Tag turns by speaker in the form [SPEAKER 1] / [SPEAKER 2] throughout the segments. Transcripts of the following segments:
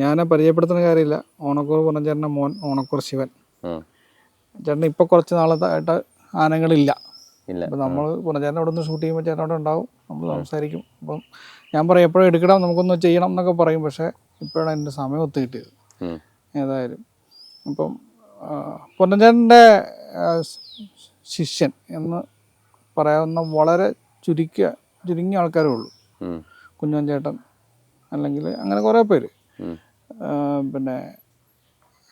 [SPEAKER 1] ഞാൻ പരിചയപ്പെടുത്തുന്ന കാര്യമില്ല. ഓണക്കൂർ പുറഞ്ചേട്ടന്റെ മോൻ ഓണക്കൂർ ശിവൻ. ചേട്ടൻ ഇപ്പൊ കുറച്ച് നാളത്തായിട്ട് ആനകളില്ല. അപ്പോൾ നമ്മൾ പുറഞ്ചേട്ടൻ അവിടെ നിന്ന് ഷൂട്ട് ചെയ്യുമ്പോൾ ചേട്ടൻ അവിടെ ഉണ്ടാവും. നമ്മൾ സംസാരിക്കും. അപ്പം ഞാൻ പറയും എപ്പോഴും എടുക്കണം നമുക്കൊന്ന് ചെയ്യണം എന്നൊക്കെ പറയും. പക്ഷേ ഇപ്പോഴാണ് എന്റെ സമയം ഒത്തു കിട്ടിയത്. ഏതായാലും. അപ്പം പൊന്നഞ്ചേട്ടന്റെ ശിഷ്യൻ എന്ന് പറയാവുന്ന വളരെ ചുരുക്കിയ ചുരുങ്ങിയ ആൾക്കാരേ ഉള്ളൂ. കുഞ്ഞൻ ചേട്ടൻ അല്ലെങ്കിൽ അങ്ങനെ കുറേ പേര്. പിന്നെ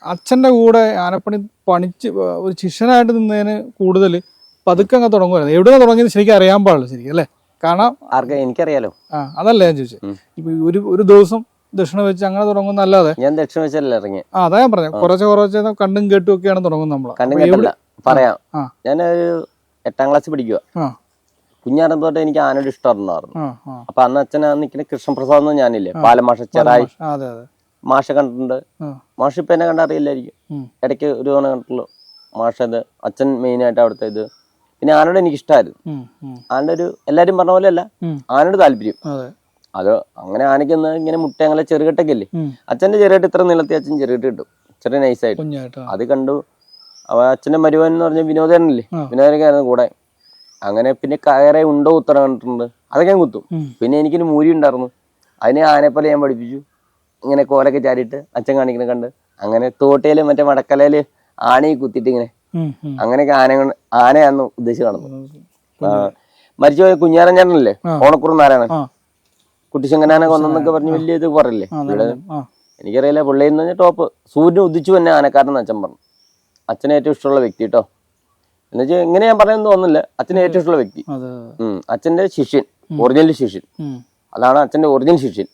[SPEAKER 1] അച്ഛന്റെ കൂടെ ആനപ്പണി പണിച്ച് ഒരു ശിഷ്യനായിട്ട് നിന്നതിന് കൂടുതൽ പതുക്കെ അങ്ങ് തുടങ്ങുമായിരുന്നു. എവിടെയാണ് തുടങ്ങിയത് ശരിക്കും അറിയാൻ പാടില്ല ശരിക്കും അല്ലേ? കാരണം
[SPEAKER 2] ആർക്കാ എനിക്കറിയാലോ.
[SPEAKER 1] ആ അതല്ല ഞാൻ ചോദിച്ചത്. ഇപ്പൊ ഒരു ഒരു ദിവസം ദക്ഷിണ വെച്ച് അങ്ങനെ തുടങ്ങുന്ന അല്ലാതെ
[SPEAKER 2] ഞാൻ ദക്ഷിണ വെച്ചല്ല ഇറങ്ങി
[SPEAKER 1] ആ അതാ ഞാൻ പറഞ്ഞത് കുറച്ച് കുറച്ച് കണ്ടും കേട്ടും ഒക്കെയാണ് തുടങ്ങുന്നത് നമ്മൾ
[SPEAKER 2] കണ്ടും കേട്ടല്ല പറയാം. ഞാനൊരു എട്ടാം ക്ലാസ് പഠിക്കുക കുഞ്ഞാരം തൊട്ട് എനിക്ക് ആനയുടെ ഇഷ്ടമായിരുന്നു. അപ്പൊ അന്ന് അച്ഛനാ നിൽക്കുന്ന കൃഷ്ണപ്രസാദ് ഞാനില്ലേ? പാലമാഷ ചെറായി. മാഷ കണ്ടിട്ടുണ്ട്. മാഷ ഇപ്പൊ എന്നെ കണ്ടറിയില്ലായിരിക്കും. ഇടയ്ക്ക് ഒരു തവണ കണ്ടിട്ടുള്ളൂ. മാഷ ഇത് അച്ഛൻ മെയിനായിട്ട് അവിടുത്തെ ഇത്. പിന്നെ ആനോട് എനിക്ക് ഇഷ്ടമായിരുന്നു ആനയുടെ ഒരു എല്ലാരും പറഞ്ഞ പോലെ അല്ല ആനയുടെ താല്പര്യം.
[SPEAKER 1] അതെ.
[SPEAKER 2] അങ്ങനെ ആനയ്ക്കൊന്ന് ഇങ്ങനെ മുട്ട അങ്ങനെ ചെറുകെട്ടൊക്കെ ഇല്ലേ അച്ഛന്റെ ചെറുകെട്ട് ഇത്ര നീളത്തി അച്ഛൻ ചെറുകെട്ട് കിട്ടും. ചെറിയ നൈസായിട്ട്. അത് കണ്ടു. അവ അച്ഛന്റെ മരുവൻ എന്ന് പറഞ്ഞ വിനോദനല്ലേ. വിനോദനൊക്കെ ആയിരുന്നു കൂടെ. അങ്ങനെ പിന്നെ കയറെ ഉണ്ടോ ഉത്തരം കണ്ടിട്ടുണ്ട്. അതൊക്കെ ഞാൻ കുത്തും. പിന്നെ എനിക്കൊരു മൂരി ഉണ്ടായിരുന്നു. അതിനെ ആനപ്പോലെ ഞാൻ പഠിപ്പിച്ചു. ഇങ്ങനെ കോലൊക്കെ ചാടിയിട്ട് അച്ഛൻ കാണിക്കുന്നത് കണ്ട്. അങ്ങനെ തോട്ടയിൽ മറ്റേ മടക്കലയിൽ ആനയെ കുത്തിയിട്ട് ഇങ്ങനെ. അങ്ങനെയൊക്കെ ആന ആനയാന്ന് ഉദ്ദേശിച്ച് കാണുന്നു മരിച്ചുപോയ കുഞ്ഞാറൻ ചേട്ടനല്ലേ ഓണക്കുറും നാരായണൻ. കുട്ടിശങ്കനാനെ കൊന്നെന്നൊക്കെ പറഞ്ഞ് വലിയ ഇത് പറയില്ലേ ഇവിടെ. എനിക്കറിയില്ല പുള്ളി എന്ന് പറഞ്ഞാൽ ടോപ്പ്. സൂര്യൻ ഉദിച്ചു തന്നെ ആനക്കാരൻ അച്ഛൻ പറഞ്ഞു. അച്ഛനെ ഏറ്റവും ഇഷ്ടമുള്ള വ്യക്തി കേട്ടോ എന്നുവെച്ചാൽ ഇങ്ങനെ ഞാൻ പറയുന്നത് തോന്നുന്നില്ല. അച്ഛനെ ഏറ്റവും ഇഷ്ടമുള്ള വ്യക്തി. അച്ഛന്റെ ശിഷ്യൻ ഒറിജിനൽ ശിഷ്യൻ. അതാണ് അച്ഛന്റെ ഒറിജിനൽ ശിഷ്യൻ.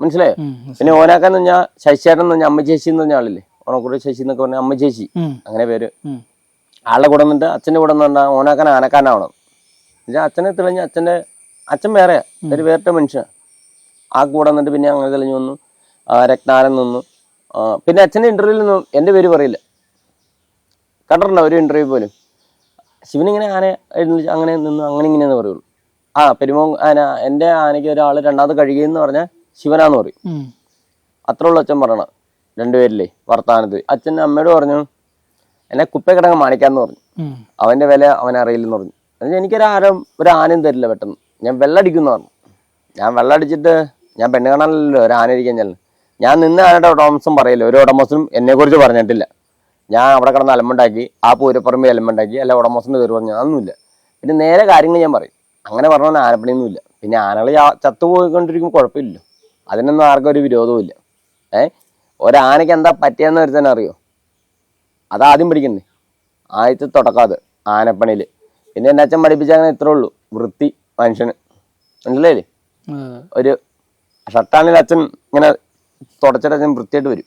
[SPEAKER 2] മനസ്സിലായോ? പിന്നെ ഓനാക്കാന്ന് പറഞ്ഞാൽ ശശിചേട്ടൻ എന്ന് പറഞ്ഞാൽ അമ്മ ചേച്ചി എന്ന് പറഞ്ഞ ആളില്ലേ? ഓണക്കൂടെ ശശി എന്നൊക്കെ പറഞ്ഞാൽ അമ്മ ചേച്ചി. അങ്ങനെ പേര്. ആളുടെ കൂടെ നിന്നിട്ട് അച്ഛന്റെ കൂടെ നിന്നാ ഓനാക്കാൻ ആനക്കാനാവണം എന്നുവെച്ചാൽ അച്ഛനെ തെളിഞ്ഞ അച്ഛന്റെ അച്ഛൻ വേറെ ഒരു വേറിട്ട മനുഷ്യനാണ് ആ കൂടെ നിന്നിട്ട് പിന്നെ അങ്ങനെ തെളിഞ്ഞു വന്നു. ആ, രത്നാരൻ നിന്നു. പിന്നെ അച്ഛന്റെ ഇന്റർവ്യൂവിൽ നിന്നും എന്റെ പേര് പറയില്ല. കണ്ടിട്ടുണ്ടോ ഒരു ഇന്റർവ്യൂ പോലും? ശിവനിങ്ങനെ ആന അങ്ങനെ നിന്നു അങ്ങനെ ഇങ്ങനെയെന്ന് പറയുള്ളൂ. ആ പെരുമോ ആന എന്റെ ആനയ്ക്ക് ഒരാൾ രണ്ടാമത് കഴുകിയെന്ന് പറഞ്ഞാൽ ശിവനാന്ന് പറയും. അത്ര ഉള്ള അച്ഛൻ പറയണ. രണ്ടുപേരില്ലേ? വർത്താനത്ത് അച്ഛൻ അമ്മയോട് പറഞ്ഞു എന്നെ കുപ്പക്കിടങ്ങ് മാണിക്കാന്ന് പറഞ്ഞു. അവന്റെ വില അവൻ അറിയില്ലെന്ന് പറഞ്ഞു. എന്നുവെച്ചാൽ എനിക്കൊരാരും ഒരു ആനയും തരില്ല പെട്ടെന്ന്. ഞാൻ വെള്ളടിക്കുന്നു പറഞ്ഞു. ഞാൻ വെള്ളടിച്ചിട്ട് ഞാൻ പെണ്ണ് കാണാനല്ലോ ഒരു ആന ഇരിക്കാൻ ചെല്ലു ഞാൻ നിന്ന് ആനയുടെ ഉടമസും പറയില്ല. ഒരു ഉടമസും എന്നെ കുറിച്ച് പറഞ്ഞിട്ടില്ല. ഞാൻ അവിടെ കിടന്ന് അലമ്പുണ്ടാക്കി ആ പൂരപ്പറമ്പിൽ അലമ്പുണ്ടാക്കി അല്ല ഉടമസിന്റെ കയറി പറഞ്ഞു അതൊന്നുമില്ല. പിന്നെ നേരെ കാര്യങ്ങൾ ഞാൻ പറയും. അങ്ങനെ പറഞ്ഞാൽ ആനപ്പണിയൊന്നുമില്ല. പിന്നെ ആനകൾ ചത്തുപോയിക്കൊണ്ടിരിക്കുമ്പോൾ കുഴപ്പമില്ലല്ലോ. അതിനൊന്നും ആർക്കും ഒരു വിരോധവും ഇല്ല. ഏ? ഒരാനയ്ക്ക് എന്താ പറ്റിയെന്ന് ഒരുത്തന്നെ അറിയോ? അതാദ്യം പഠിക്കണ്ടേ ആദ്യത്തെ തുടക്കാത് ആനപ്പണിയിൽ പിന്നെ എന്റെ അച്ഛൻ പഠിപ്പിച്ച അങ്ങനെ ഇത്രേ ഉള്ളൂ. വൃത്തി മനുഷ്യന്. മനസ്സിലായില്ലേ? ഒരു ഷർട്ടാണെങ്കിൽ അച്ഛൻ ഇങ്ങനെ തുടച്ചിട്ട് അച്ഛൻ വൃത്തിയായിട്ട് വരും.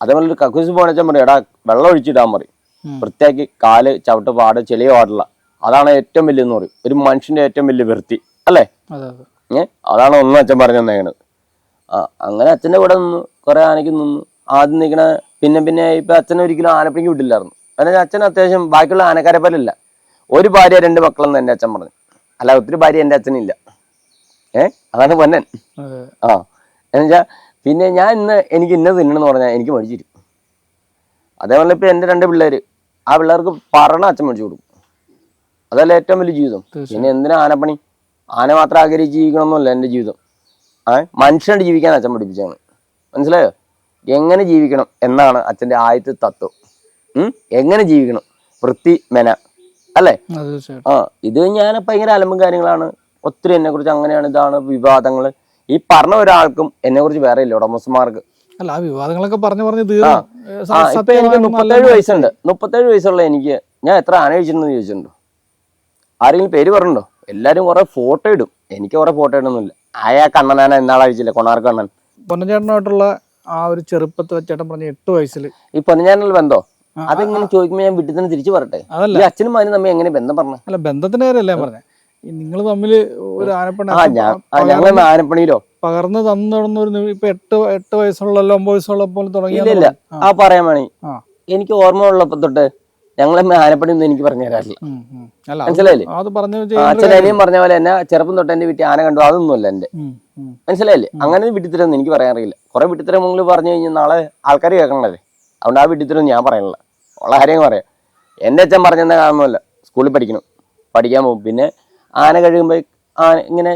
[SPEAKER 2] അതേപോലെ ഒരു കക്കൂസ് പോകണ അച്ഛൻ പറയും എടാ വെള്ളം ഒഴിച്ചിടാൻ പറയും. വൃത്തിയാക്കി കാൽ ചവിട്ട് പാട് ചെളിയ പാടില്ല അതാണ് ഏറ്റവും വലിയ എന്ന് പറയും. ഒരു മനുഷ്യന്റെ ഏറ്റവും വലിയ വൃത്തി. അല്ലേ? അതാണ് ഒന്നും അച്ഛൻ പറഞ്ഞു തന്നേക്കണത്. അങ്ങനെ അച്ഛന്റെ കൂടെ നിന്നു കുറെ ആനയ്ക്ക് നിന്നു ആദ്യം നിൽക്കണ പിന്നെ പിന്നെ ഇപ്പൊ അച്ഛൻ ഒരിക്കലും ആനപ്പണിക്ക് വിട്ടില്ലായിരുന്നു. കാരണം അച്ഛൻ അത്യാവശ്യം ബാക്കിയുള്ള ആനക്കാരെ പോലെ ഇല്ല ഒരു ഭാര്യ രണ്ട് മക്കളെന്ന് എന്റെ അച്ഛൻ പറഞ്ഞു. അല്ല ഒത്തിരി ഭാര്യ എന്റെ അച്ഛനില്ല. ഏ? അതാണ് പൊന്നൻ. ആ. എന്നുവെച്ചാ പിന്നെ ഞാൻ ഇന്ന് എനിക്ക് ഇന്നത് തിന്നണമെന്ന് പറഞ്ഞാൽ എനിക്ക് മേടിച്ചു തരും. അതേപോലെ ഇപ്പൊ എന്റെ രണ്ട് പിള്ളേര് ആ പിള്ളേർക്ക് പറഞ്ഞ അച്ഛൻ മേടിച്ചു കൊടുക്കും. അതല്ല ഏറ്റവും വലിയ ജീവിതം. പിന്നെ എന്തിനാ ആനപ്പണി? ആന മാത്രം ആഗ്രഹിച്ച് ജീവിക്കണമെന്നല്ല എന്റെ ജീവിതം. മനുഷ്യനായിട്ട് ജീവിക്കാൻ അച്ഛൻ പഠിപ്പിച്ചാണ് മനസ്സിലായോ? എങ്ങനെ ജീവിക്കണം എന്നാണ് അച്ഛന്റെ ആദ്യത്തെ തത്വം. എങ്ങനെ ജീവിക്കണം? വൃത്തി മെന. അല്ലേ? ആ ഇത് ഞാൻ ഭയങ്കര അലമ്പും കാര്യങ്ങളാണ്. ഒത്തിരി എന്നെ കുറിച്ച് അങ്ങനെയാണ് ഇതാണ് വിവാദങ്ങൾ ഈ പറഞ്ഞ ഒരാൾക്കും എന്നെ കുറിച്ച് വേറെ ഇല്ല ഉടമസ്ഥന്മാർക്ക്.
[SPEAKER 1] അല്ല ആ വിവാദങ്ങളൊക്കെ പറഞ്ഞു പറഞ്ഞു
[SPEAKER 2] ഇപ്പൊ എനിക്ക് മുപ്പത്തേഴ് വയസ്സുണ്ട്. മുപ്പത്തേഴ് വയസ്സുള്ള എനിക്ക് ഞാൻ എത്ര ആന കഴിച്ചിട്ടുണ്ടെന്ന് ചോദിച്ചിട്ടുണ്ടോ? ആരെങ്കിലും പേര് പറഞ്ഞിട്ടുണ്ടോ? എല്ലാരും കുറെ ഫോട്ടോ ഇടും. എനിക്ക് കുറെ ഫോട്ടോ ഇടുന്നില്ല അയാ കണ്ണനാന എന്നാളെ അഴിച്ചില്ലേ കൊണാർക്ക് കണ്ണൻ.
[SPEAKER 1] പൊന്നചേട്ടനായിട്ടുള്ള ആ ഒരു ചെറുപ്പത്തെ ചേട്ടൻ പറഞ്ഞ എട്ട് വയസ്സിൽ
[SPEAKER 2] ഈ പൊന്നചേട്ടനുള്ള ബന്ധോ? അതെങ്ങനെ ചോദിക്കുമ്പോൾ ഞാൻ വീട്ടിൽ തന്നെ തിരിച്ചു പറട്ടെ ഈ അച്ഛനും മാനും തമ്മിൽ എങ്ങനെ ബന്ധം പറഞ്ഞു?
[SPEAKER 1] അല്ല ബന്ധത്തിന്റെ കാര്യമല്ല ഞാൻ പറഞ്ഞത് നിങ്ങൾ തമ്മിൽ ഒരു ആനപ്പണി
[SPEAKER 2] ഞങ്ങൾ ആനപ്പണിയിലോ?
[SPEAKER 1] പകർന്ന് തന്നു ഒരു ഇപ്പൊ എട്ട് എട്ട് വയസ്സുള്ള ഒമ്പത് വയസ്സുള്ള പോലെ തുടങ്ങിയ
[SPEAKER 2] ഇല്ല ഇല്ല. ആ. പറയാൻ വേണേ. എനിക്ക് ഓർമ്മ ഉള്ളപ്പോ തൊട്ട് ഞങ്ങളെ ആനപ്പണി ഒന്നും എനിക്ക് പറഞ്ഞു തരാറില്ല മനസ്സിലായില്ലേ?
[SPEAKER 1] അത് പറഞ്ഞു
[SPEAKER 2] പോലെ തന്നെ ചെറുപ്പം തൊട്ട് എന്റെ വീട്ടിൽ ആന കണ്ടു അതൊന്നുമല്ല എന്റെ മനസ്സിലായില്ലേ? അങ്ങനെ വിട്ടിത്തരൊന്നും എനിക്ക് പറയാൻ അറിയില്ല. കുറെ വിട്ടിത്തരം നിങ്ങൾ പറഞ്ഞു കഴിഞ്ഞാൽ നാളെ ആൾക്കാർ കേൾക്കണല്ലേ? അതുകൊണ്ട് ആ വിട്ടിത്തരം ഞാൻ പറയണില്ല ഉള്ള കാര്യം പറയാം. എന്റെ അച്ഛൻ പറഞ്ഞെന്ന കാണുന്നില്ല സ്കൂളിൽ പഠിക്കണം. പഠിക്കാൻ പോകും. പിന്നെ ആന കഴിയുമ്പോൾ ആന ഇങ്ങനെ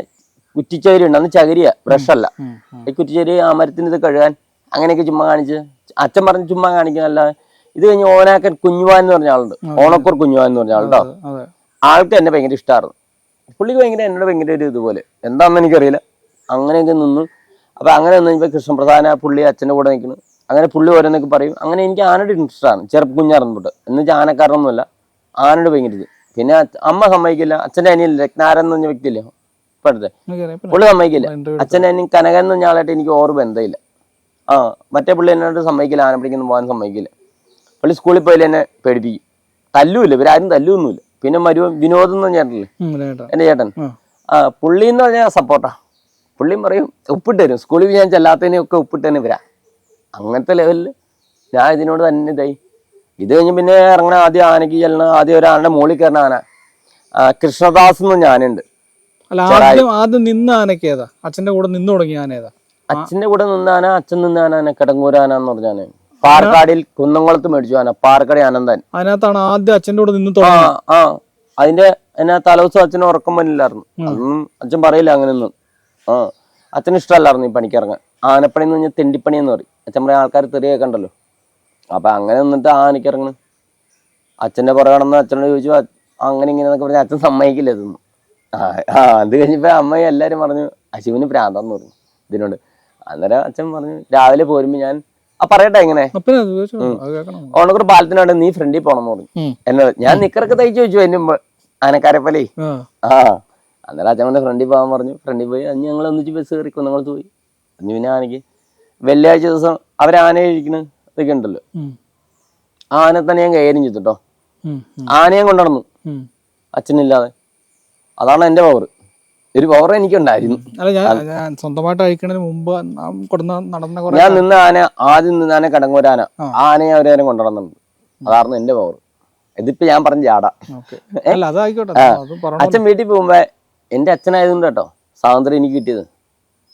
[SPEAKER 2] കുറ്റിച്ചേരി ഉണ്ട്. അന്ന് ചകരിയ ബ്രഷല്ല ഈ കുറ്റിച്ചേരി ആ മരത്തിന് ഇത് കഴുകാൻ അങ്ങനെയൊക്കെ ചുമ്മാ കാണിച്ച് അച്ഛൻ പറഞ്ഞ് ചുമ്മാ കാണിക്കുന്നല്ല ഇത് കഴിഞ്ഞ് ഓനാക്കൻ കുഞ്ഞുവാൻ എന്ന് പറഞ്ഞ ആളുണ്ട്. ഓണക്കൂർ കുഞ്ഞുവാൻ എന്ന് പറഞ്ഞ ആളുണ്ടോ ആൾക്ക് എന്നെ ഭയങ്കര ഇഷ്ടമായിരുന്നു പുള്ളിക്ക് ഭയങ്കര എന്നോട് ഭയങ്കര ഒരു ഇതുപോലെ. എന്താണെന്ന് എനിക്കറിയില്ല. അങ്ങനെയൊക്കെ നിന്നു. അപ്പൊ അങ്ങനെ നിന്ന് ഇപ്പൊ കൃഷ്ണപ്രധാന പുള്ളി അച്ഛന്റെ കൂടെ നിൽക്കുന്നു. അങ്ങനെ പുള്ളി ഓരോന്നൊക്കെ പറയും. അങ്ങനെ എനിക്ക് ആനയുടെ ഇൻട്രസ്റ്റ് ആണ്. ചെറുപ്പ് കുഞ്ഞായിരുന്നു തൊട്ട് എന്ന് വെച്ചാൽ ആനക്കാരനൊന്നുമല്ല ആനയുടെ ഭയങ്കര ഇത്. പിന്നെ അമ്മ സമ്മതിക്കില്ല. അച്ഛന്റെ അനിയൻ രത്നാരൻ എന്ന് പറഞ്ഞ വ്യക്തിയില്ലേ? ഇപ്പൊ അടുത്ത്. പുള്ളി സമ്മതിക്കില്ല. അച്ഛന്റെ അനിയൻ കനകൻ എന്ന് പറഞ്ഞ ആളായിട്ട് എനിക്ക് ഓർ ബന്ധമില്ല. ആ മറ്റേ പുള്ളി എന്നോട് സമ്മതിക്കില്ല. ആന പിടിക്കുന്നു പോകാൻ സമ്മതിക്കില്ല. പുള്ളി സ്കൂളിൽ പോയാലും എന്നെ പേടിപ്പിക്കും. തല്ലുമില്ല ഇവരാരും തല്ലുമൊന്നുമില്ല പിന്നെ മരുവൻ വിനോദം എന്ന് പറഞ്ഞിട്ടില്ലേ. എന്റെ ചേട്ടൻ.
[SPEAKER 1] ആ.
[SPEAKER 2] പുള്ളി എന്ന് പറഞ്ഞാൽ സപ്പോർട്ടാ. പുള്ളിയും പറയും ഉപ്പിട്ട് തരും. സ്കൂളിൽ ഞാൻ ചെല്ലാത്തതിനെ ഒക്കെ ഉപ്പിട്ട് തന്നെ വരാം. അങ്ങനത്തെ ലെവലിൽ ഞാൻ ഇതിനോട് തന്നെ ഇതായി. ഇത് കഴിഞ്ഞ് പിന്നെ ഇറങ്ങണ ആദ്യം ആനയ്ക്ക് ചെല്ലണ ആദ്യം ഒരാളുടെ മുകളിൽ കയറണ ആന. കൃഷ്ണദാസ് എന്ന് ഞാനുണ്ട്
[SPEAKER 1] ആദ്യം നിന്ന ഏതാ? അച്ഛന്റെ കൂടെ നിന്ന് തുടങ്ങിയ ആന ഏതാ?
[SPEAKER 2] അച്ഛന്റെ കൂടെ നിന്ന ആന അച്ഛൻ നിന്ന ആന കിടങ്ങൂരാന എന്ന് പാർക്കാടിൽ കുന്നംകുളത്ത് മേടിച്ചു. ആന പാർക്കാടി ആനന്ദൻ
[SPEAKER 1] അതിനകത്താണ് ആദ്യം അച്ഛന്റെ കൂടെ നിന്ന്
[SPEAKER 2] ആ ആ. അതിന്റെ എന്നാ തലേദിവസം അച്ഛന് ഉറക്കം വന്നില്ലായിരുന്നു അതൊന്നും അച്ഛൻ പറയില്ല അങ്ങനെയൊന്നും. ആ. അച്ഛന് ഇഷ്ടമല്ലായിരുന്നു ഈ പണിക്കിറങ്ങാൻ ആനപ്പണി എന്ന് പറഞ്ഞാൽ തെണ്ടിപ്പണി എന്ന് പറയും. അച്ഛൻ പറയാൻ ആൾക്കാർ തെറി കേൾക്കണ്ടല്ലോ അപ്പൊ അങ്ങനെ നിന്നിട്ട് ആനയ്ക്ക് ഇറങ്ങണ്. അച്ഛന്റെ പുറകെ നടന്ന് അച്ഛനോട് ചോദിച്ചു "അ- അങ്ങനെ ഇങ്ങനെ എന്നൊക്കെ പറഞ്ഞാൽ അച്ഛൻ സമ്മതിക്കില്ല ഇതൊന്നും. ആ ആ അത് കഴിഞ്ഞപ്പോ അമ്മ എല്ലാരും പറഞ്ഞു അശിവന് പ്രാന്താന്ന് പറഞ്ഞു. ഇതിനോട്. അന്നേരം അച്ഛൻ പറഞ്ഞു രാവിലെ പോരുമ്പോ ഞാൻ ആ പറയട്ടെ ഇങ്ങനെ. ഓണക്കൂർ പാലത്തിനാണ് നീ ഫ്രണ്ടിൽ പോണെന്ന് പറഞ്ഞു. എന്നോട് ഞാൻ നിക്കറൊക്കെ തയ്ച്ചു വെച്ചു എന്നെ ആനക്കാരപ്പലേ ആനക്കാരെ പോലെ.
[SPEAKER 1] ആ.
[SPEAKER 2] അന്നേരം അച്ഛന്റെ ഫ്രണ്ടിൽ പോകാൻ പറഞ്ഞു. ഫ്രണ്ടിൽ പോയി. അന്ന് ഞങ്ങൾ ഒന്നിച്ച് ബസ് കയറി കുന്നങ്ങൾ പോയി. അന്ന് പിന്നെ ആനയ്ക്ക് വെള്ളിയാഴ്ച ദിവസം അവരാന കഴിക്കണ ഇതൊക്കെ ഉണ്ടല്ലോ. ആന തന്നെ ഞാൻ കൈകാര്യം
[SPEAKER 1] ചെയ്തിട്ടോ
[SPEAKER 2] ആനയെ കൊണ്ടുനടന്നു. അച്ഛനില്ലാതെ. അതാണ് എന്റെ പവർ ഒരു പവർ എനിക്കുണ്ടായിരുന്നു.
[SPEAKER 1] അല്ല ഞാൻ ഞാൻ സ്വന്തമായിട്ട് അഴിക്കണതിന് മുമ്പ് നാം കൊടുന്ന നടന്ന കുറെ
[SPEAKER 2] ഞാൻ നിന്ന ആന ആദ്യം നിന്ന ആന കടങ്ങൂരാന.
[SPEAKER 1] ആ.
[SPEAKER 2] ആനയെ അവരെ നേരം കൊണ്ടുനടന്നുണ്ട് അതായിരുന്നു എന്റെ പവർ ഇതിപ്പോ ഞാൻ പറഞ്ഞ ചാടാ
[SPEAKER 1] ഓക്കെ. അല്ല അതായിക്കോട്ടെ അത് പറഞ്ഞു
[SPEAKER 2] അച്ഛൻ വീട്ടിൽ പോകുമ്പോ എന്റെ അച്ഛനായതുകൊണ്ട് കേട്ടോ സ്വാതന്ത്ര്യം എനിക്ക് കിട്ടിയത്.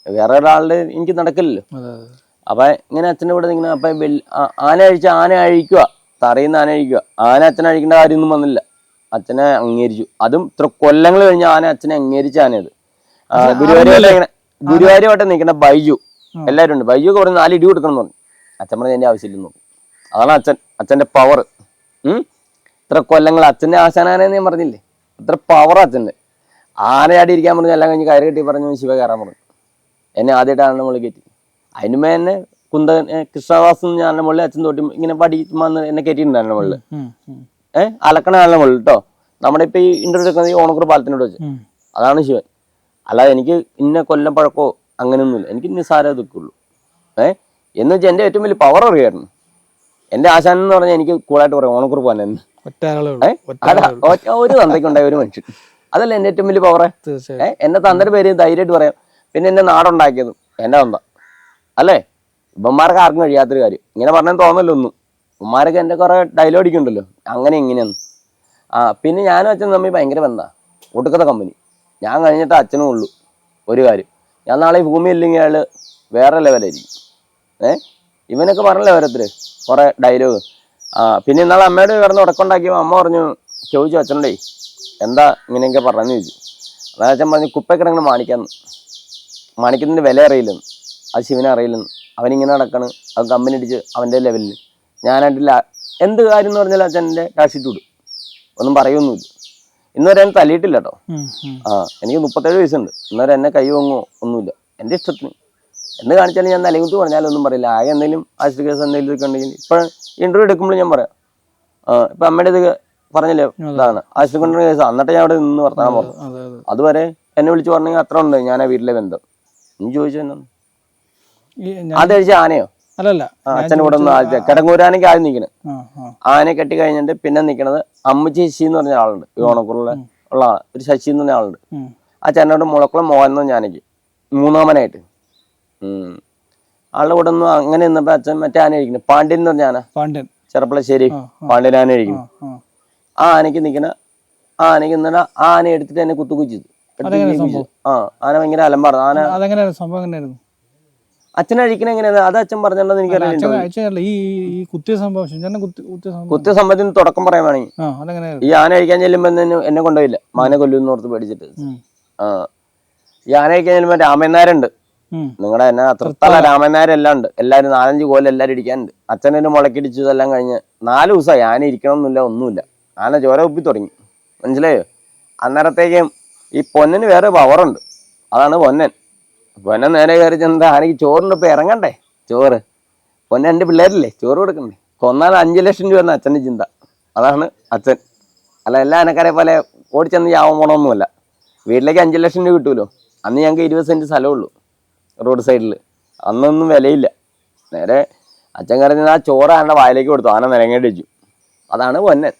[SPEAKER 2] വേറെ ഒരാളുടെ എനിക്ക് നടക്കില്ലല്ലോ.
[SPEAKER 1] അതെ അതെ.
[SPEAKER 2] അപ്പൊ ഇങ്ങനെ അച്ഛന്റെ കൂടെ നിൽക്കുന്ന അപ്പൊ വെൽ- ആ- ആന അഴിച്ച ആന അഴിക്കുക. തറയുന്ന ആന അഴിക്കുക. ആന അച്ഛനെ അഴിക്കേണ്ട കാര്യമൊന്നും വന്നില്ല. അച്ഛനെ അംഗീകരിച്ചു. അതും ഇത്ര കൊല്ലങ്ങൾ കഴിഞ്ഞ ആന അച്ഛനെ അംഗീകരിച്ച ആനയത് ഗുരുവായൂർ ഗുരുവായൂരോട്ടെ നിൽക്കുന്ന ബൈജു. എല്ലാവരും ഉണ്ട് ബൈജു പറഞ്ഞ് നാല് ഇടി കൊടുക്കണം എന്ന് പറഞ്ഞു. അച്ഛൻ പറഞ്ഞ എന്റെ ആവശ്യമില്ലെന്ന് പറഞ്ഞു. അതാണ് അച്ഛൻ അച്ഛന്റെ പവർ ഇത്ര കൊല്ലങ്ങൾ അച്ഛന്റെ ആശാനാനെന്ന് ഞാൻ പറഞ്ഞില്ലേ? ഇത്ര പവർ അച്ഛന്റെ ആനയാടി ഇരിക്കാൻ പറഞ്ഞു എല്ലാം കഴിഞ്ഞ് കയറി കെട്ടി പറഞ്ഞു ശിവ കയറാൻ പറഞ്ഞു. എന്നെ ആദ്യമായിട്ട് നമ്മൾ കയറ്റി അതിനുമേ എന്നെ കുന്ത കൃഷ്ണദാസ് ഞാൻ മുകളിൽ അച്ഛൻ തോട്ടി ഇങ്ങനെ പടി വന്ന് എന്നെ കയറ്റിയിട്ടുണ്ട് ആനയുടെ മുകളിൽ. ഏഹ് അലക്കണ ആനയുടെ മുകളിൽ കേട്ടോ നമ്മുടെ ഇപ്പൊ ഈ ഇന്റർവ്യൂ എടുക്കുന്നത് ഈ ഓണക്കുറ പാലത്തിനോട് വെച്ച്. അതാണ് ശിവൻ. അല്ലാതെ എനിക്ക് ഇന്ന കൊല്ലം പഴക്കോ അങ്ങനെയൊന്നുമില്ല. എനിക്ക് നിസ്സാര ഇതൊക്കെ ഉള്ളൂ ഏ? എന്ന് വെച്ചാൽ എന്റെ ഏറ്റവും വലിയ പവർ അറിയായിരുന്നു. എന്റെ ആശാൻ എന്ന് പറഞ്ഞാൽ എനിക്ക് കൂളായിട്ട് പറയാം ഓണക്കുറിപ്പ് തന്നെ ഒരു തന്തയ്ക്കുണ്ടായ ഒരു മനുഷ്യൻ. അതല്ല എന്റെ ഏറ്റവും വലിയ പവറേ ഏഹ് എന്റെ തന്തയുടെ പേര് ധൈര്യമായിട്ട് പറയാം. പിന്നെ എന്നെ നാടുണ്ടാക്കിയതും എന്റെ തന്ത. അല്ലേ? ഇവന്മാർക്ക് ആർക്കും കഴിയാത്തൊരു കാര്യം. ഇങ്ങനെ പറഞ്ഞാൽ തോന്നല്ലോ ഒന്നും. ഉമ്മാരൊക്കെ എന്റെ കുറെ ഡയലോഗ് അടിക്കുന്നുണ്ടല്ലോ. അങ്ങനെ ഇങ്ങനെയൊന്നും ആ പിന്നെ ഞാനും അച്ഛനും തമ്മിൽ ഭയങ്കര ബന്ധ ഒടുക്കത്തെ കമ്പനി ഞാൻ കഴിഞ്ഞിട്ട് അച്ഛനും ഉള്ളൂ. ഒരു കാര്യം. ഞാൻ നാളെ ഈ ഭൂമി ഇല്ലെങ്കിൽ അയാൾ വേറെ ലെവലായിരിക്കും ഏ? ഇവനൊക്കെ പറഞ്ഞല്ലേ ഓരോരുത്തർ കുറേ ഡയലോഗ് ആ പിന്നെ ഇന്നാളെ അമ്മയോട് കിടന്ന് ഉടക്കുണ്ടാക്കിയപ്പോൾ അമ്മ പറഞ്ഞു ചോദിച്ചു അച്ഛനോടേ എന്താ ഇങ്ങനെയൊക്കെ പറഞ്ഞു ചോദിച്ചു. അതായത് അച്ഛൻ പറഞ്ഞു കുപ്പക്കിടങ്ങനെ മാണിക്കാന്ന്. മാണിക്കുന്നതിന്റെ വില അറിയില്ലെന്ന്. അത് ശിവനെ അറിയില്ലെന്ന്. അവനിങ്ങനെ നടക്കണ്. അത് കമ്പനി അടിച്ച് അവന്റെ ലെവലിൽ ഞാനായിട്ടില്ല എന്ത് കാര്യം എന്ന് പറഞ്ഞാൽ അച്ഛന്റെ വിടും. ഒന്നും പറയൊന്നുമില്ല. ഇന്നുവരെ എന്നെ തലയിട്ടില്ല കേട്ടോ. ആ എനിക്ക് മുപ്പത്തേഴ് വയസ്സുണ്ട്. ഇന്നുവരെ എന്നെ കൈ വാങ്ങോ ഒന്നുമില്ല. എന്റെ ഇഷ്ടത്തിന്. എന്ന് കാണിച്ചാലും ഞാൻ നിലകുത്ത് പറഞ്ഞാലും ഒന്നും പറയില്ല. ആകെ എന്തെങ്കിലും ആശുപത്രി കേസ് എന്തെങ്കിലും ഒക്കെ ഉണ്ടെങ്കിൽ ഇപ്പം ഇന്റർവ്യൂ എടുക്കുമ്പോൾ ഞാൻ പറയാം. ആ ഇപ്പം അമ്മയുടെ ഇത് പറഞ്ഞില്ലേ? ഇതാണ്. ആശുപത്രി കൊണ്ടുവരുന്ന കേസ്. എന്നിട്ട് ഞാൻ അവിടെ നിന്ന് വർത്താനം പറഞ്ഞു.
[SPEAKER 1] അതെ അതെ.
[SPEAKER 2] അതുവരെ എന്നെ വിളിച്ച് പറഞ്ഞെങ്കിൽ അത്ര ഉണ്ട്. ഞാൻ ആ വീട്ടിലെ ബന്ധം. ഇനി ചോദിച്ചു എന്നാ
[SPEAKER 1] ഈ ഞാൻ
[SPEAKER 2] അത് കഴിച്ച ആനയോ?
[SPEAKER 1] അല്ലല്ല
[SPEAKER 2] ആ, അച്ഛന്റെ കൂടെ ഒന്ന് ആദ്യം കിടങ്ങൂരാനൊക്കെ
[SPEAKER 1] ആ
[SPEAKER 2] ആനെ കെട്ടി കഴിഞ്ഞിട്ട് പിന്നെ നിൽക്കുന്നത് അമ്മച്ചി ശശി എന്ന് പറഞ്ഞ ആളുണ്ട്. ഈ ഓണക്കുള്ള ഉള്ള ആൾ ഒരു ശശി എന്ന് പറഞ്ഞ ആളുണ്ട്. ആ ചേട്ടനോട് മുളക്കുളം മോഹൻ എന്ന് ഞാനേക്ക് മൂന്നാമനായിട്ട്. ആളുടെ കൂടെ ഒന്നും അങ്ങനെ നിന്നപ്പോ അച്ഛൻ മറ്റേ ആന ഇരിക്കുന്നത് പാണ്ഡ്യൻ എന്ന് പറഞ്ഞ ആന.
[SPEAKER 1] പാണ്ഡ്യൻ.
[SPEAKER 2] ചെറപ്പളശ്ശേരി
[SPEAKER 1] ആ, ആ.
[SPEAKER 2] പാണ്ഡ്യനാന
[SPEAKER 1] ആ,
[SPEAKER 2] ഇരിക്കുന്നു.
[SPEAKER 1] ആ.
[SPEAKER 2] ആനക്ക് ആനയ്ക്ക് നിൽക്കണ ആ ആനയ്ക്ക് നിന്ന ആ ആന എടുത്തിട്ട് എന്നെ
[SPEAKER 1] കുത്തുകുച്ചു?
[SPEAKER 2] ആ ആന ഭയങ്കര അലമ്പാർന്നു ആന
[SPEAKER 1] അതെങ്ങനെയായിരുന്നു സംഭവം എങ്ങനെയായിരുന്നു
[SPEAKER 2] അച്ഛനെ അഴിക്കണ എങ്ങനെയാണ് അത് അച്ഛൻ പറഞ്ഞിട്ടുണ്ടെന്ന്
[SPEAKER 1] അച്ഛൻ
[SPEAKER 2] എനിക്കറിയില്ല
[SPEAKER 1] ഈ ഈ കുത്തിയ സംഭവം കുത്തിയ
[SPEAKER 2] തുടക്കം പറയാൻ വേണമെങ്കിൽ. ഈ ആന അഴിക്കാൻ ചെല്ലുമ്പോ എന്നെ എന്നെ കൊണ്ടുപോയില്ല. മാനെ കൊല്ലുമെന്ന് ഓർത്ത് പേടിച്ചിട്ട്. ആ. ഈ ആന അഴിക്കാൻ ചെല്ലുമ്പോ രാമനാരുണ്ട്. നിങ്ങളുടെ തന്നെ തൃത്തല രാമനാരെല്ലാം ഉണ്ട്. എല്ലാരും നാലഞ്ച് കോലം എല്ലാരും ഇരിക്കാനുണ്ട് അച്ഛനെ മുളക്കിടിച്ചതെല്ലാം കഴിഞ്ഞ് നാല് ദിവസമായി ആന ഇരിക്കണമെന്നില്ല ഒന്നുമില്ല. ആന ചോര ഉപ്പി തുടങ്ങി. മനസ്സിലായോ? അന്നേരത്തേക്കും ഈ പൊന്നിന് വേറെ പവറുണ്ട് അതാണ് പൊന്നൻ. പൊന്നൻ നേരെ കയറി ചെന്നിട്ട് ആനയ്ക്ക് ചോറിന്റെ ഇപ്പം ഇറങ്ങണ്ടേ? ചോറ്. പൊന്നെ എന്റെ പിള്ളേരില്ലേ? ചോറ് കൊടുക്കണ്ടേ? കൊന്നാൽ അഞ്ച് ലക്ഷം രൂപ എന്ന അച്ഛന്റെ ചിന്ത. അതാണ് അച്ഛൻ. അല്ല എല്ലാ ആനക്കാരെ പോലെ ഓടിച്ചെന്ന് ചാവാൻ പോണമൊന്നുമല്ല വീട്ടിലേക്ക് അഞ്ച് ലക്ഷം രൂപ കിട്ടുമല്ലോ അന്ന് ഞങ്ങൾക്ക് ഇരുപത് സെന്റ് സ്ഥലമുള്ളൂ റോഡ് സൈഡിൽ അന്നൊന്നും വിലയില്ല. നേരെ അച്ഛൻ കറിഞ്ഞ ആ ചോറ് ആനയുടെ വായിലേക്ക് കൊടുത്തു. ആന നിരങ്ങേണ്ടി വെച്ചു. അതാണ് പൊന്നൻ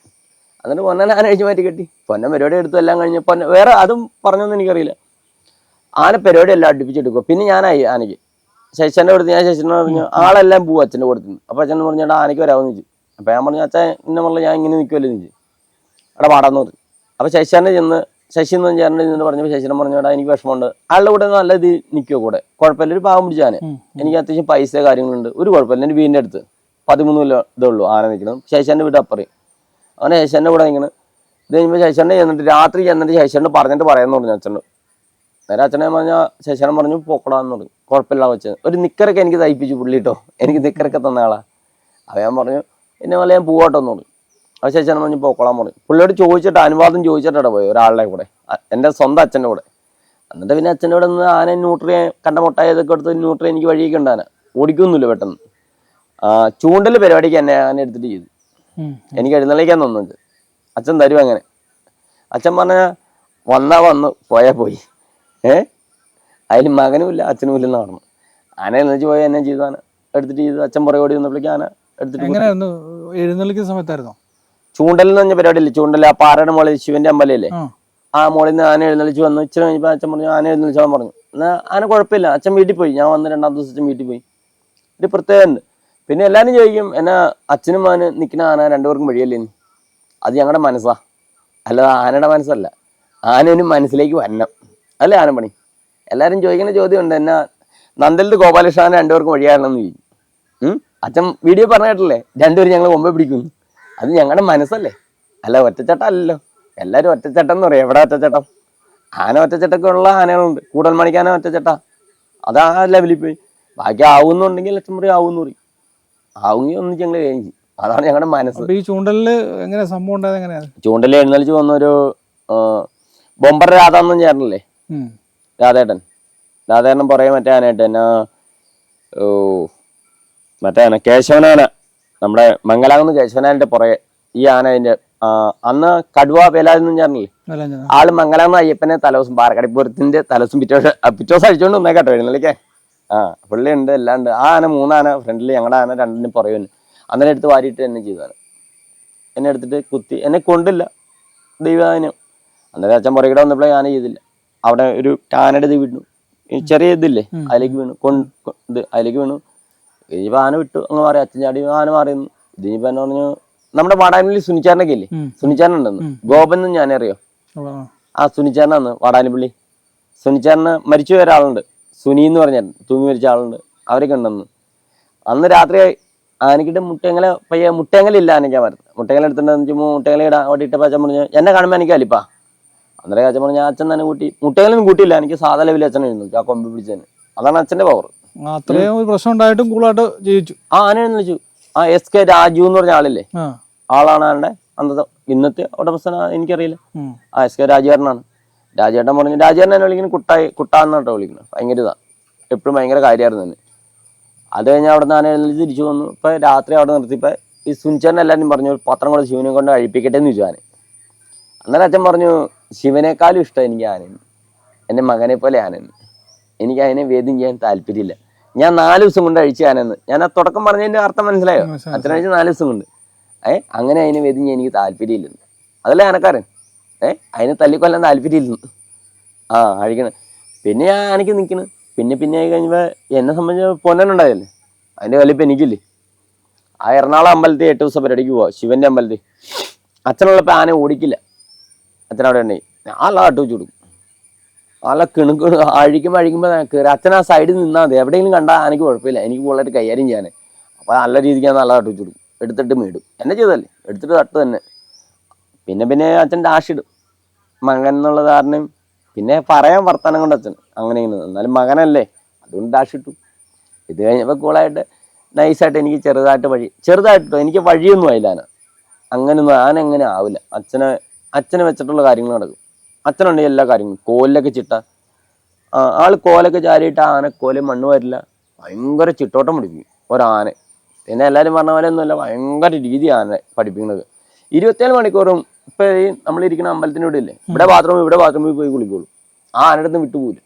[SPEAKER 2] എന്നിട്ട് പൊന്നൻ ആന അഴിച്ചു മാറ്റി കെട്ടി. പൊന്നൻ പരിപാടി എടുത്തു എല്ലാം കഴിഞ്ഞ് പൊന്നൻ വേറെ അതും പറഞ്ഞൊന്നും എനിക്കറിയില്ല. ആന പരിപാടി എല്ലാം അടുപ്പിച്ചെടുക്കുക പിന്നെ ഞാനായി ആനയ്ക്ക്. ശശിന്റെ കൊടുത്ത് ഞാൻ ശശിനെ പറഞ്ഞു ആളെല്ലാം പോവും അച്ഛന്റെ കൊടുത്തു അപ്പൊ അച്ഛൻ പറഞ്ഞു "എടാ, ആനയ്ക്ക് വരാമെന്ന് ചോദിച്ചു. അപ്പൊ ഞാൻ പറഞ്ഞു അച്ഛൻ ഇന്ന പറഞ്ഞ ഞാൻ ഇങ്ങനെ നിൽക്കുമല്ലോ എന്ന് ചോദിച്ചു. അവിടെ പാടാന്ന് പറഞ്ഞു. അപ്പൊ ശശിനെ ചെന്ന് ശശി എന്ന് ചേട്ടന്റെ ചെന്ന് പറഞ്ഞപ്പോൾ ശശിനെ പറഞ്ഞു എടാ എനിക്ക് വിഷമമുണ്ട്. ആളുടെ കൂടെ നല്ല ഇത് നിൽക്കുക കൂടെ? കുഴപ്പമില്ല ഒരു പാവം പിടിച്ച ആന. എനിക്ക് അത്യാവശ്യം പൈസ കാര്യങ്ങളുണ്ട്. ഒരു കുഴപ്പമില്ല എന്റെ വീടിന്റെ അടുത്ത്. പതിമൂന്ന് കിലോ ഇതേ ഉള്ളൂ ആന നിൽക്കണം ശശിന്റെ വീട് അപ്പറി. അങ്ങനെ ശശിന്റെ കൂടെ നിൽക്കണം. ഇത് കഴിയുമ്പോൾ ശശിനെ ചെന്നിട്ട് രാത്രി ചെന്നിട്ട് ശശിനെ പറഞ്ഞിട്ട് പറയാന്ന് പറഞ്ഞു അച്ഛനോട്. നേരെ അച്ഛനെ പറഞ്ഞ ശശിനെ പറഞ്ഞു പൊക്കടാന്ന് പറഞ്ഞു. കുഴപ്പമില്ല വെച്ച് ഒരു നിക്കറൊക്കെ എനിക്ക് തയ്പ്പിച്ചു പുള്ളി കേട്ടോ എനിക്ക് നിക്കറൊക്കെ തന്ന ആളാ. അപ്പം ഞാൻ പറഞ്ഞു എന്നെ പോലെ ഞാൻ പോവാട്ടോ എന്ന് പറഞ്ഞു. അപ്പൊ ശശിനെ പറഞ്ഞു പൊക്കോളാൻ പറഞ്ഞു. പുള്ളിയോട് ചോദിച്ചിട്ട് അനുവാദം ചോദിച്ചിട്ടാണ് പോയി ഒരാളുടെ കൂടെ. എന്റെ സ്വന്തം അച്ഛന്റെ കൂടെ. എന്നിട്ട് പിന്നെ അച്ഛന്റെ കൂടെ നിന്ന് ആന ന്യൂട്രിയെ കണ്ട മുട്ടായതൊക്കെ എടുത്ത് ന്യൂട്രി എനിക്ക് വഴിയൊക്കെ ഉണ്ട് ആന. ഓടിക്കൊന്നുമില്ല പെട്ടെന്ന്. ചൂണ്ടൽ ചൂണ്ടൽ പരിപാടിക്ക് എന്നെ ആന എടുത്തിട്ട് ചെയ്തു. എനിക്ക് എഴുന്നള്ളിക്കാൻ തോന്നുന്നുണ്ട്. അച്ഛൻ തരും അങ്ങനെ. അച്ഛൻ പറഞ്ഞ വന്നാ വന്നു പോയാ പോയി. ഏ? അതിൽ മകനും ഇല്ല അച്ഛനും ഇല്ലെന്ന് പറഞ്ഞു ആന എഴുന്നേച്ച് പോയി എന്നെ ചെയ്തു ആന? എടുത്തിട്ട് ചെയ്തു. അച്ഛൻ പുറകെ ഓടി വന്നപ്പോഴേക്കും ആന എടുത്തിട്ട്.
[SPEAKER 1] എങ്ങനെയായിരുന്നു? എഴുന്നള്ളിക്കുന്ന സമയത്തായിരുന്നോ?
[SPEAKER 2] ചൂണ്ടൽ എന്ന് പറഞ്ഞ പരിപാടിയില്ലേ? ചൂണ്ടൽ ആ പാറയുടെ മുകളിൽ ശിവന്റെ അമ്പലയില്ലേ?
[SPEAKER 1] ആ.
[SPEAKER 2] മോളിൽ നിന്ന് ആന എഴുന്നള്ളിച്ച് വന്നു. ഇച്ചിരി കഴിഞ്ഞപ്പോൾ അച്ഛൻ പറഞ്ഞു ആന എഴുന്നള്ളിച്ചാൻ പറഞ്ഞു. എന്നാ ആന കുഴപ്പമില്ല. അച്ഛൻ വീട്ടിൽ പോയി. ഞാൻ വന്ന് രണ്ടാം ദിവസം അച്ഛൻ വീട്ടിൽ പോയി. ഒരു പ്രത്യേകത പിന്നെ എല്ലാവരും ചോദിക്കും എന്നാ അച്ഛനും ആന നിൽക്കുന്ന ആന രണ്ടുപേർക്കും വഴിയല്ലേ? അത് ഞങ്ങളുടെ മനസ്സാ. അല്ലാതെ ആനയുടെ മനസ്സല്ല. ആനനും മനസ്സിലേക്ക് വരണം. അല്ലേ ആനപ്പണി? എല്ലാവരും ചോദിക്കുന്ന ചോദ്യമുണ്ട്. എന്നാ നന്ദലിന്റെ ഗോപാലകൃഷ്ണൻ രണ്ടുപേർക്കും വഴിയാണെന്ന് ചോദിക്കും. ഉം? അച്ഛൻ വീഡിയോ പറഞ്ഞിട്ടില്ലേ? രണ്ടുപേരും ഞങ്ങൾ കൊമ്പ പിടിക്കുന്നു. അത് ഞങ്ങളുടെ മനസ്സല്ലേ? അല്ല ഒറ്റച്ചട്ടം അല്ലല്ലോ എല്ലാവരും ഒറ്റച്ചട്ടം എന്ന് പറയും. എവിടെ ഒറ്റച്ചട്ടം? ആന ഒറ്റച്ചട്ടൊക്കെ ഉള്ള ആനകളുണ്ട്. കൂടൽ മണിക്കാന ഒറ്റച്ചട്ട. അതാ ലെവലിൽ പോയി. ബാക്കി ആവുന്നുണ്ടെങ്കിൽ ലക്ഷം പറയും ആവുമെന്ന് പറയും. ആവുമെങ്കിൽ ഒന്നും ഞങ്ങൾ കഴിഞ്ഞു അതാണ് ഞങ്ങളുടെ മനസ്സ്.
[SPEAKER 1] ഈ ചൂണ്ടലിൽ എങ്ങനെ സംഭവം ഉണ്ടായത് എങ്ങനെയാണ്?
[SPEAKER 2] ചൂണ്ടലിൽ എഴുന്നള്ളിച്ച് വന്നൊരു ബൊമ്പർ രാധ എന്നും ചേട്ടനല്ലേ
[SPEAKER 1] ഉം.
[SPEAKER 2] രാധേട്ടൻ. രാധേട്ടൻ പുറകെ മറ്റേ ആനേട്ടൻ ഓ മറ്റേ ആന കേശവനാന നമ്മുടെ മംഗലാകുന്ന് കേശവനാനന്റെ പുറകെ. ഈ ആന അതിന്റെ അന്ന് കടുവ വേലാതെന്നും
[SPEAKER 1] ചേർന്നില്ലേ
[SPEAKER 2] ആൾ മംഗലാകുന്ന അയ്യപ്പനെ തലവസം പാറക്കടിപ്പുറത്തിന്റെ തലവസം പിറ്റോസ് പിറ്റോസ് അടിച്ചോണ്ട് വന്നേ കേട്ടോ എഴുന്നള്ളിക്കേ ആ പുള്ളി ഉണ്ട് എല്ലാം ഉണ്ട്. ആ ആന മൂന്നാന ഫ്രണ്ടിൽ ഞങ്ങളുടെ ആന രണ്ടിനും പുറകെ വന്നു. അന്നേരം എടുത്ത് വാരിയിട്ട് എന്നെ ചെയ്താണ് എന്നെ എടുത്തിട്ട് കുത്തി എന്നെ കൊണ്ടില്ല ദൈവം അന്നേരം അച്ഛൻ പുറകിടെ വന്നപ്പോഴേ ഞാൻ ചെയ്തില്ല. അവിടെ ഒരു കാനയുടെ ഇത് വീണു. ചെറിയ ഇതില്ലേ? അതിലേക്ക് വീണു. കൊണ്ട് ഇത് അതിലേക്ക് വീണു. ഇനിയിപ്പോ ആന വിട്ടു അങ്ങ് മാറി. അച്ഛൻ ചാടി ആന മാറിയുന്നു ഇതിനിപ്പോ എന്നെ പറഞ്ഞു നമ്മുടെ വാടാനിപ്പള്ളി സുനിച്ചാരനൊക്കെ ഇല്ലേ. സുനിച്ചാരനുണ്ടെന്ന് ഗോപൻ എന്നും ഞാൻ അറിയോ
[SPEAKER 1] ആ.
[SPEAKER 2] സുനിച്ചാരനാന്ന് വാടാനിപ്പള്ളി. സുനിച്ചാരന് മരിച്ചു പോയ ഒരാളുണ്ട്. സുനി എന്ന് പറഞ്ഞാൽ തൂങ്ങി മരിച്ച ആളുണ്ട്. അവരൊക്കെ ഉണ്ടെന്ന്. അന്ന് രാത്രി ആനക്കിട്ട് മുട്ടേങ്ങല പയ്യ മുട്ടേങ്ങലില്ല ആനയ്ക്ക് മരുന്ന് മുട്ടേങ്ങല എടുത്തിട്ടുണ്ടെന്ന് വെച്ചാൽ മുട്ടേങ്ങല ഇടാൻ അവിടെ ഇട്ടപ്പോൾ അച്ഛൻ പറഞ്ഞു എന്നെ കാണുമ്പോൾ എനിക്ക് അലിപ്പാ അന്നേരം അച്ഛൻ പറഞ്ഞു ഞാൻ അച്ഛൻ തന്നെ കൂട്ടി മുട്ടയിലും കൂട്ടിയില്ല എനിക്ക് സാധാ ലെവലിൽ അച്ഛൻ എഴുന്നു ആ കൊമ്പ് പിടിച്ചതിന്. അതാണ് അച്ഛന്റെ പവർ
[SPEAKER 1] അത്രയും ഒരു പ്രശ്നം ഉണ്ടായിട്ടും കൂളായിട്ട് ജയിച്ചു
[SPEAKER 2] ആ ആന എഴുന്നള്ളിച്ചു ആ എസ് കെ രാജു എന്ന് പറഞ്ഞ ആളില്ലേ? ആളാണ് ആളുടെ അന്നത്തെ ഇന്നത്തെ ഉടമസ്ഥന എനിക്കറിയില്ല. ആ എസ് കെ രാജുകാരനാണ്. രാജേട്ടൻ പറഞ്ഞു രാജേട്ടൻ എന്നെ വിളിക്കുന്നത് കുട്ടായി കുട്ടാന്നാട്ടോ വിളിക്കുന്നത്. ഭയങ്കര ഇതാ. എപ്പോഴും ഭയങ്കര കാര്യമായിരുന്നു തന്നെ അത് കഴിഞ്ഞ് അവിടെ നിന്ന് ആന തിരിച്ചു വന്നു. ഇപ്പൊ രാത്രി അവിടെ നിർത്തിപ്പോ ഈ സുനിച്ചേട്ടൻ എല്ലാവരും പറഞ്ഞു "ഒരു പത്രം കൊണ്ട് ശിവനെ കൊണ്ട് അഴിപ്പിക്കട്ടെ എന്ന് വിചാരിച്ചു അന്നേരം അച്ഛൻ പറഞ്ഞു ശിവനേക്കാളും ഇഷ്ടം എനിക്ക് ആനൻ എന്റെ മകനെ പോലെ ആനൻ എനിക്ക് അതിനെ വേദ്യം ചെയ്യാൻ താല്പര്യമില്ല. ഞാൻ നാല് ദിവസം കൊണ്ട് അഴിച്ചു ആനെന്ന്. ഞാൻ ആ തുടക്കം പറഞ്ഞതിന്റെ അർത്ഥം മനസ്സിലായോ?
[SPEAKER 1] മനസ്സിലായി.
[SPEAKER 2] അച്ഛനഴിച്ച് നാല് ദിവസം കൊണ്ട്. ഏ അങ്ങനെ അതിനെ വേദ്യം ചെയ്യാൻ എനിക്ക് താല്പര്യമില്ലെന്ന്. അതല്ലേ ആനക്കാരൻ? ഏ അതിനെ തല്ലിക്കൊല്ലാൻ താല്പര്യമില്ലെന്ന്. ആ അഴിക്കണം. പിന്നെ ഞാൻ ആനയ്ക്ക് നിൽക്കണ്. പിന്നെ പിന്നെ ആയി കഴിഞ്ഞപ്പോൾ എന്നെ സംബന്ധിച്ച് പൊന്നനുണ്ടായല്ലേ അതിന്റെ വലിപ്പം എനിക്കില്ലേ ആ എറണാകുളം അമ്പലത്തിൽ എട്ട് ദിവസം പരിപാടിക്ക് പോവാം ശിവന്റെ അമ്പലത്തിൽ. അച്ഛനുള്ളപ്പോൾ ആന ഓടിക്കില്ല. അച്ഛനവിടെ ഉണ്ടെങ്കിൽ നല്ല കാട്ടു വെച്ചു കൊടുക്കും. നല്ല കിണുക്കിണു അഴിക്കുമ്പോൾ അഴിക്കുമ്പോൾ കയറി അച്ഛൻ ആ സൈഡിൽ നിന്നാൽ മതി. എവിടെയെങ്കിലും കണ്ടാൽ എനിക്ക് കുഴപ്പമില്ല. എനിക്ക് കൂടുതലായിട്ട് കൈകാര്യം ചെയ്യാൻ അപ്പോൾ നല്ല രീതിക്ക് ഞാൻ നല്ല കാട്ടു വെച്ചു കൊടുക്കും. എടുത്തിട്ട് മേടും. എന്നെ ചെയ്തല്ലേ എടുത്തിട്ട് തട്ട് തന്നെ. പിന്നെ പിന്നെ അച്ഛൻ ഡാഷ് ഇടും. മകൻ എന്നുള്ള കാരണം പിന്നെ പറയാൻ വർത്താനം കൊണ്ട് അച്ഛൻ അങ്ങനെ എന്നാലും മകനല്ലേ? അതുകൊണ്ട് ഡാഷ് ഇട്ടു. ഇത് കഴിഞ്ഞപ്പോൾ കൂളായിട്ട് നൈസായിട്ട് എനിക്ക് ചെറുതായിട്ട് വഴി ചെറുതായിട്ടോ എനിക്ക് വഴിയൊന്നും ആയില്ല അങ്ങനെ അങ്ങനെയൊന്നും ആന എങ്ങനെ ആവില്ല. അച്ഛനെ അച്ഛനെ വെച്ചിട്ടുള്ള കാര്യങ്ങൾ നടക്കും. അച്ഛനുണ്ടെങ്കിൽ എല്ലാ കാര്യങ്ങളും. കോലിലൊക്കെ ചിട്ട. ആൾ കോലൊക്കെ ചാരിയിട്ട് ആന കോൽ മണ്ണ് വരില്ല. ഭയങ്കര ചിട്ടോട്ടം പഠിപ്പിക്കും ഒരാന. പിന്നെ എല്ലാവരും പറഞ്ഞ പോലെ ഒന്നുമല്ല ഭയങ്കര രീതി ആന പഠിപ്പിക്കുന്നത്. ഇരുപത്തിയേഴ് മണിക്കൂറും ഇപ്പൊ ഈ നമ്മളിരിക്കുന്ന അമ്പലത്തിന്റെ ഇവിടെ ഇല്ലേ? ഇവിടെ ബാത്റൂം ഇവിടെ ബാത്റൂമിൽ പോയി കുളിക്കോളൂ ആ ആനയുടെ അടുത്ത് വിട്ടുപോകില്ല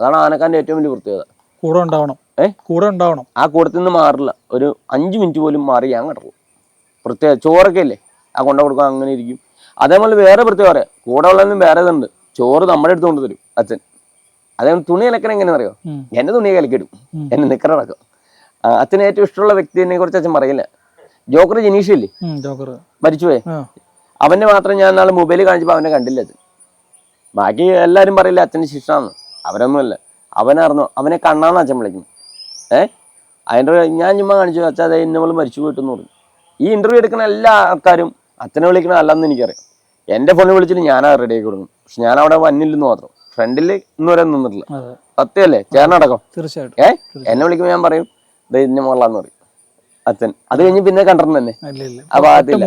[SPEAKER 2] അതാണ് ആനക്കാരന്റെ ഏറ്റവും വലിയ പ്രത്യേകത.
[SPEAKER 1] കൂടെ ഉണ്ടാവണം.
[SPEAKER 2] ഏ?
[SPEAKER 1] കൂടെ ഉണ്ടാവണം.
[SPEAKER 2] ആ കൂടത്തിൽ നിന്ന് മാറില്ല. ഒരു അഞ്ച് മിനിറ്റ് പോലും മാറി ഞാൻ കിടക്കും. പ്രത്യേക ചോറൊക്കെ ഇല്ലേ? ആ കൊണ്ട കൊടുക്കാൻ അങ്ങനെ ഇരിക്കും. അതേപോലെ വേറെ പ്രത്യേകം പറയാം. കൂടെ ഉള്ളതിനും വേറെ ഇതുണ്ട്. ചോറ് നമ്മുടെ അടുത്ത് കൊണ്ട് തരും അച്ഛൻ. അതേപോലെ തുണി അലക്കണ എങ്ങനെയാണെന്ന് അറിയോ
[SPEAKER 1] എന്നെ
[SPEAKER 2] എന്റെ തുണി കലക്കിടും എന്നെ നിക്കറടക്കും അച്ഛന് ഏറ്റവും ഇഷ്ടമുള്ള വ്യക്തിനെ കുറിച്ച് അച്ഛൻ പറയില്ല. ജോക്കർ ജനീഷ് ഇല്ലേ
[SPEAKER 1] ജോക്കർ
[SPEAKER 2] മരിച്ചുപോയെ അവന്റെ മാത്രം ഞാൻ നാളെ മൊബൈൽ കാണിച്ചപ്പോൾ അവനെ കണ്ടില്ല അച്ഛൻ ബാക്കി എല്ലാവരും പറയില്ല അച്ഛന് ശിക്ഷാന്ന് അവരൊന്നുമല്ല. അവനായിരുന്നു അവനെ കണ്ണാന്ന് അച്ഛൻ വിളിക്കുന്നു ഏഹ് അതിന്റെ ഞാൻ ചുമ്മാ കാണിച്ചു അച്ഛാ അതെ ഇന്നവൾ മരിച്ചു പോയിട്ടെന്ന് പറഞ്ഞു. ഈ ഇന്റർവ്യൂ എടുക്കുന്ന എല്ലാ ആൾക്കാരും അച്ഛനെ വിളിക്കണത് അല്ലെന്ന് എനിക്കറിയാം. എന്റെ ഫോണിൽ വിളിച്ചിട്ട് ഞാനാ റെഡി ആക്കി കൊടുക്കും പക്ഷെ ഞാൻ അവിടെ വന്നില്ലെന്ന് മാത്രം. ഫ്രണ്ടിൽ ഇന്ന് വരെ നിന്നിട്ടില്ല. സത്യമല്ലേ? ചേട്ടനടക്കം
[SPEAKER 1] തീർച്ചയായിട്ടും.
[SPEAKER 2] ഏ? എന്നെ വിളിക്കുമ്പോൾ ഞാൻ പറയും ദേ ഇന്ന മോളാന്ന് പറയും. അച്ഛൻ. അത് കഴിഞ്ഞ് പിന്നെ കണ്ടിരുന്നു തന്നെ ആ ഭാഗത്തില്ല.